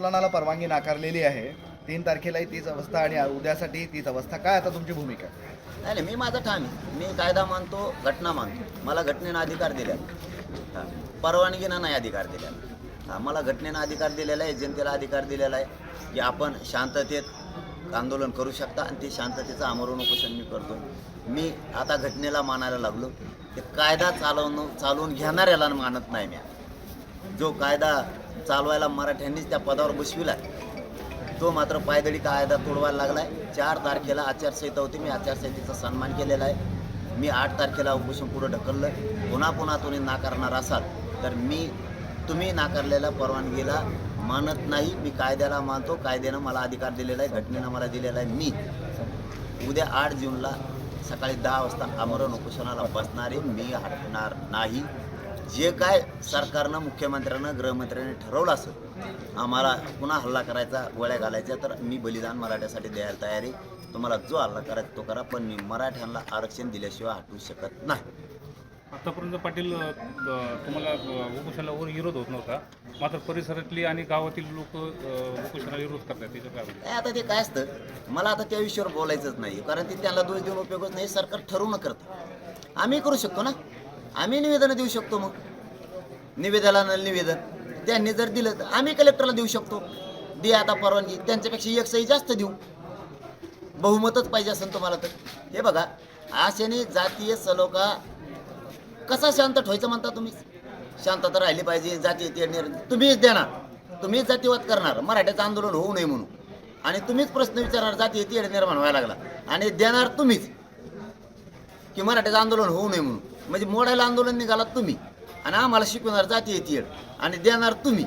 आंदोलनाला परवानगी नाकारलेली आहे. तीन तारखेलाही तीच अवस्था आणि उद्यासाठी तीच अवस्था. काय आता तुमची भूमिका? नाही नाही मी माझा ठाम आहे. मी कायदा मानतो घटना मानतो. मला घटनेनं अधिकार दिला परवानगीनं नाही अधिकार दिलेला मला घटनेनं अधिकार दिलेला आहे जनतेला अधिकार दिलेला आहे की आपण शांततेत आंदोलन करू शकता आणि ते शांततेचं आमरण उपोषण मी करतो. मी आता घटनेला मानायला लागलो. ते कायदा चालवणं चालवून घेणाऱ्याला मानत नाही मी. जो कायदा चालवायला मराठ्यांनीच त्या पदावर बसविला तो मात्र पायदळी कायदा तोडवायला लागलाय. चार तारखेला आचारसंहिता होती. मी आचारसंहितेचा सन्मान केलेला आहे. मी आठ तारखेला उपोषण पुढं ढकललं पुन्हा पुन्हा तुम्ही नाकारणार असाल तर मी तुम्ही नाकारलेल्या परवानगीला मानत नाही. मी कायद्याला मानतो. कायद्यानं मला अधिकार दिलेला आहे. घटनेनं मला दिलेला आहे. मी उद्या आठ जूनला सकाळी दहा वाजता आमरण उपोषणाला बसणारे मी हटणार नाही. जे काय सरकारनं मुख्यमंत्र्यानं गृहमंत्र्यांनी ठरवलं असेल आम्हाला पुन्हा हल्ला करायचा गोळ्या घालायच्या तर मी बलिदान मराठ्यासाठी द्यायला तयार आहे. तुम्हाला जो हल्ला करायचा तो करा पण मी मराठ्यांना आरक्षण दिल्याशिवाय हटवू शकत नाही. आतापर्यंत पाटील तुम्हाला अ, उपोषणाला विरोध होत नव्हता. मात्र परिसरातली आणि गावातील लोक उपोषणाला विरोध करतात त्याच्या काय आता ते काय असतं मला आता त्या विषयावर बोलायचंच नाही कारण ते त्यांना दोष देऊन उपयोगच नाही सरकार ठरवून करतं. आम्ही करू शकतो ना? आम्ही निवेदन देऊ शकतो मग. निवेदनाला निवेदन. त्यांनी जर दिलं तर आम्ही कलेक्टरला देऊ शकतो. दे आता परवानगी. त्यांच्यापेक्षा एक सही जास्त देऊ. बहुमतच पाहिजे असेल तुम्हाला तर. हे बघा आशेने जातीय सलोखा कसा शांत ठेवायचं म्हणता तुम्ही? शांतता राहिली पाहिजे. जातीय तुम्हीच देणार. तुम्हीच जातीवाद करणार. मराठ्याचं आंदोलन होऊ नये म्हणून. आणि तुम्हीच प्रश्न विचारणार जातीय तेढ निर्माण व्हायला लागला. आणि देणार तुम्हीच. की मराठ्याचं आंदोलन होऊ नये म्हणून. म्हणजे मोडायला आंदोलन निघालात तुम्ही. आणि आम्हाला शिकवणार जाती तेढ आणि देणार तुम्ही.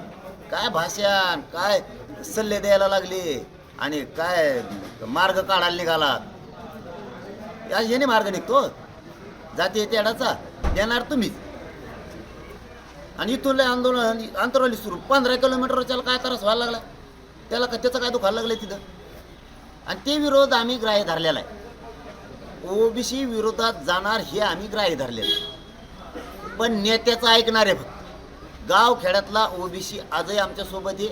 काय भाषण काय सल्ले द्यायला लागले आणि काय मार्ग काढायला निघालात या याने मार्ग निघतो. जाती येते अडाचा देणार तुम्हीच आणि इथून लय आंदोलन अंतरवाली सुरू. पंधरा किलोमीटरवर त्याला काय त्रास व्हायला लागला? त्याला का त्याचं काय दुखायला लागलं तिथं? आणि ते विरोध आम्ही ग्राह्य धरलेला आहे. ओबीसी विरोधात जाणार हे आम्ही ग्राह्य धरलेलं आहे. पण नेत्याचं ऐकणार आहे फक्त. गाव खेड्यातला ओबीसी आजही आमच्यासोबत आहे.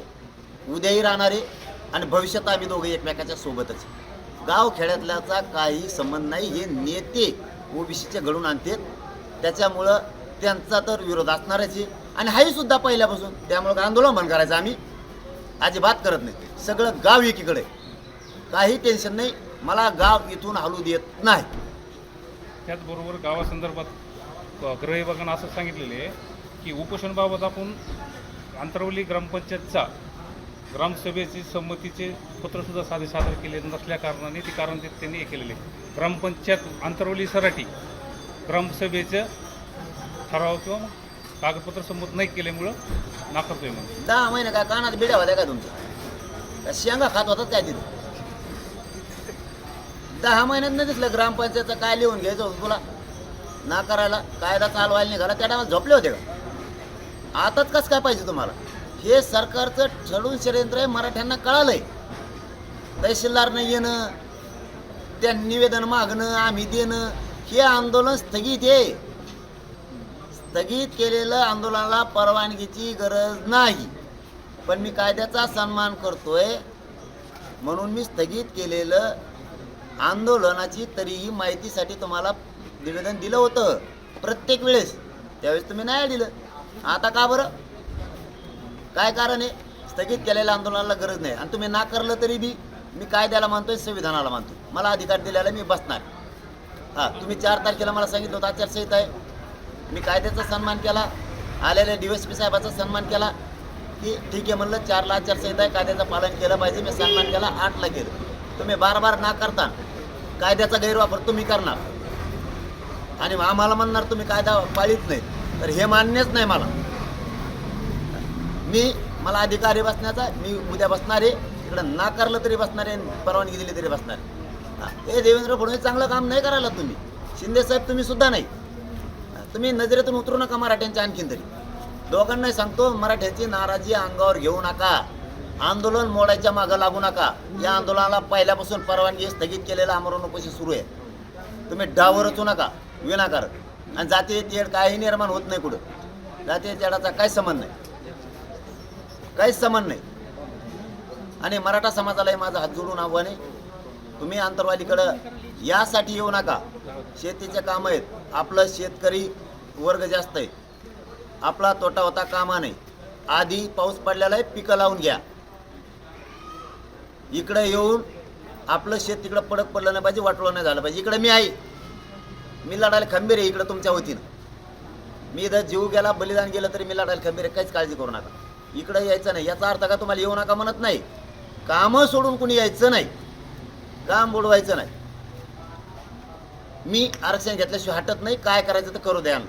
उद्याही राहणार आहे. आणि भविष्यात आम्ही दोघे एकमेकाच्या सोबतच गाव खेड्यातल्याचा काही संबंध नाही. हे नेते ओबीसीचे घडून आणतात. त्याच्यामुळं त्यांचा तर विरोध असणारच आहे. आणि हाही सुद्धा पहिल्यापासून. त्यामुळं आंदोलन बंद करायचं आम्ही. अजिबात करत नाही. सगळं गाव एकीकडे काही टेन्शन नाही. मला गाव इथून हलू देत नाही. त्याचबरोबर गावासंदर्भात गृह विभागानं असं सांगितलेलं आहे की उपोषणबाबत आपण आंतरवली ग्रामपंचायतचा ग्रामसभेची संमतीचे पत्रसुद्धा साधे सादर केले नसल्या कारणाने ते कारण ते त्यांनी हे केलेले ग्रामपंचायत आंतरवली सराठी ग्रामसभेचं ठराव किंवा मग कागदपत्र संमत नाही केल्यामुळं नाकारतोय म्हणून. दहा महिने काय कानात बिड्या होत्या का तुमच्या? का शेंगा खात होतात काय तिथे? दहा महिन्यात नाही दिसलं ग्रामपंचायतचं काय लिहून घ्यायचं होतं तुला? ना करायला कायदा चालवायला निघाला त्या टायमाला झोपले होते का? आताच कसं काय पाहिजे तुम्हाला? हे सरकारचं छडून षडयंत्र आहे मराठ्यांना कळालंय. तहसीलदारनं येणं त्या निवेदन मागणं आम्ही देणं हे आंदोलन स्थगित आहे. स्थगित केलेलं आंदोलनाला परवानगीची गरज नाही. पण मी कायद्याचा सन्मान करतोय म्हणून मी स्थगित केलेलं आंदोलनाची तरीही माहितीसाठी तुम्हाला निवेदन दिलं होतं प्रत्येक वेळेस. त्यावेळेस तुम्ही नाही दिलं. आता का बरं? काय कारण आहे? स्थगित केलेल्या आंदोलनाला गरज नाही. आणि तुम्ही नाकारलं तरी बी मी कायद्याला मानतोय संविधानाला मानतो मला अधिकार दिलेला मी बसणार. हां तुम्ही चार तारखेला मला सांगितलं होतं आचारसंहिता आहे. मी कायद्याचा सन्मान केला. आलेल्या डी एस पी साहेबाचा सन्मान केला. की ठीक आहे म्हणलं चारला आचारसंहिता आहे कायद्याचं पालन केलं पाहिजे. मी सन्मान केला आठला केलं. तुम्ही बार बार ना करता कायद्याचा गैरवापर तुम्ही करणार. आणि आम्हाला म्हणणार तुम्ही कायदा पाळीत नाही. तर हे मान्यच नाही मला. मी मला अधिकारी बसण्याचा मी उद्या बसणार आहे इकडं नाकारलं तरी बसणार आहे परवानगी दिली तरी बसणार. आहे हे देवेंद्र फडणवीस चांगलं काम नाही करायला तुम्ही. शिंदे साहेब तुम्ही सुद्धा नाही. तुम्ही नजरेतून उतरू नका मराठ्यांच्या आणखीन तरी. दोघांनाही सांगतो मराठ्याची नाराजी अंगावर घेऊ नका. आंदोलन मोडायच्या मागं लागू नका. या आंदोलनाला पहिल्यापासून परवानगी स्थगित केलेलं आमरण उपोषण सुरू आहे. तुम्ही डावर रचू नका. विनाकारण. आणि जातीय तेढ काही निर्माण होत नाही कुठं. जातीय तेढाचा काही संबंध नाही. काहीच संबंध नाही. आणि मराठा समाजालाही माझं हात जोडून आव्हान आहे. तुम्ही आंतरवालीकडं यासाठी येऊ नका. शेतीचे काम आहेत. आपलं शेतकरी वर्ग जास्त आहे. आपला तोटा होता कामा नाही आधी पाऊस पडलेला आहे पिकं लावून घ्या. इकडं येऊन आपलं शेत तिकडं पडक पडलं नाही पाहिजे वाटलं नाही झालं पाहिजे. इकडं मी आहे. मी लढायला खंबीर आहे इकडं तुमच्या वतीनं मी जर जीव गेला बलिदान गेलं तरी मी लढायला खंबीर आहे काहीच काळजी करू नका. इकडं यायचं नाही याचा अर्थ का तुम्हाला येऊ नका म्हणत नाही? कामं सोडून कुणी यायचं नाही. काम बुडवायचं नाही. मी आरक्षण घेतल्याशिवाय हटत नाही काय करायचं तर करू द्या